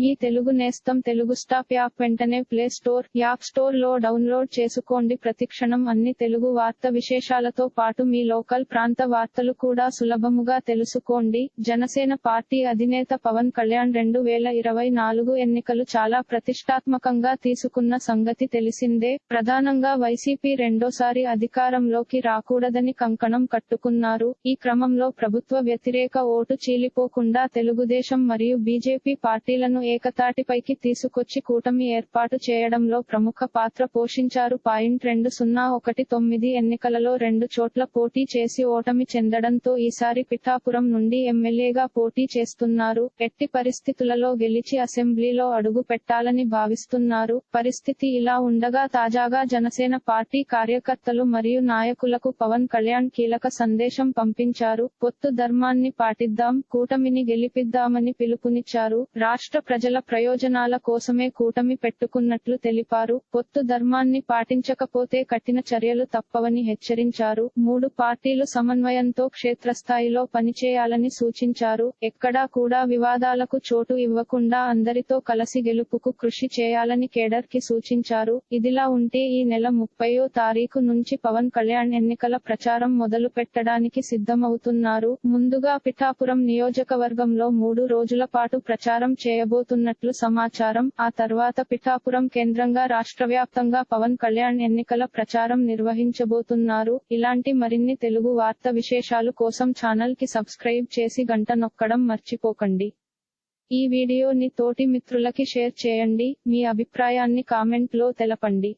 మీ తెలుగు నేస్తం Telugu stop app వెంటనే play store app స్టోర్లో డౌన్లోడ్ చేసుకోండి. ప్రతిక్షణం అన్ని తెలుగు వార్త విశేషాలతో పాటు మీ లోకల్ ప్రాంత వార్తలు కూడా సులభముగా తెలుసుకోండి. జనసేన పార్టీ అధినేత పవన్ కళ్యాణ్ రెండు వేల ఇరవై నాలుగు ఎన్నికలు చాలా ప్రతిష్టాత్మకంగా తీసుకున్న సంగతి తెలిసిందే. ప్రధానంగా వైసీపీ రెండోసారి అధికారంలోకి రాకూడదని కంకణం కట్టుకున్నారు. ఈ క్రమంలో ప్రభుత్వ వ్యతిరేక ఓటు చీలిపోకుండా తెలుగుదేశం మరియు బీజేపీ పార్టీలను ఏకతాటిపైకి తీసుకొచ్చి కూటమి ఏర్పాటు చేయడంలో ప్రముఖ పాత్ర పోషించారు. పాయింట్ రెండు సున్నా ఒకటి తొమ్మిది ఎన్నికలలో రెండు చోట్ల పోటీ చేసి ఓటమి చెందడంతో ఈసారి పిఠాపురం నుండి ఎమ్మెల్యేగా పోటీ చేస్తున్నారు. ఎట్టి పరిస్థితులలో గెలిచి అసెంబ్లీలో అడుగు పెట్టాలని భావిస్తున్నారు. పరిస్థితి ఇలా ఉండగా తాజాగా జనసేన పార్టీ కార్యకర్తలు మరియు నాయకులకు పవన్ కళ్యాణ్ కీలక సందేశం పంపించారు. పొత్తు ధర్మాన్ని పాటిద్దాం కూటమిని గెలిపిద్దామని పిలుపునిచ్చారు. రాష్ట్ర ప్రజల ప్రయోజనాల కోసమే కూటమి పెట్టుకున్నట్లు తెలిపారు. పొత్తు ధర్మాన్ని పాటించకపోతే కఠిన చర్యలు తప్పవని హెచ్చరించారు. మూడు పార్టీలు సమన్వయంతో క్షేత్రస్థాయిలో పనిచేయాలని సూచించారు. ఎక్కడా కూడా వివాదాలకు చోటు ఇవ్వకుండా అందరితో కలసి గెలుపుకు కృషి చేయాలని కేడర్కి సూచించారు. ఇదిలా ఉంటే ఈ నెల ముప్పయో తారీఖు నుంచి పవన్ కళ్యాణ్ ఎన్నికల ప్రచారం మొదలు పెట్టడానికి సిద్ధమవుతున్నారు. ముందుగా పిఠాపురం నియోజకవర్గంలో మూడు రోజుల పాటు ప్రచారం చేయబోతున్నట్లు సమాచారం. ఆ తర్వాత పిఠాపురం కేంద్రంగా రాష్ట్ర వ్యాప్తంగా పవన్ కళ్యాణ్ ఎన్నికల ప్రచారం నిర్వహించబోతున్నారు. ఇలాంటి మరిన్ని తెలుగు వార్త విశేషాలు కోసం ఛానల్కి సబ్స్క్రైబ్ చేసి గంట నొక్కడం మర్చిపోకండి. ఈ వీడియోని తోటి మిత్రులకి షేర్ చేయండి. మీ అభిప్రాయాన్ని కామెంట్లో తెలపండి.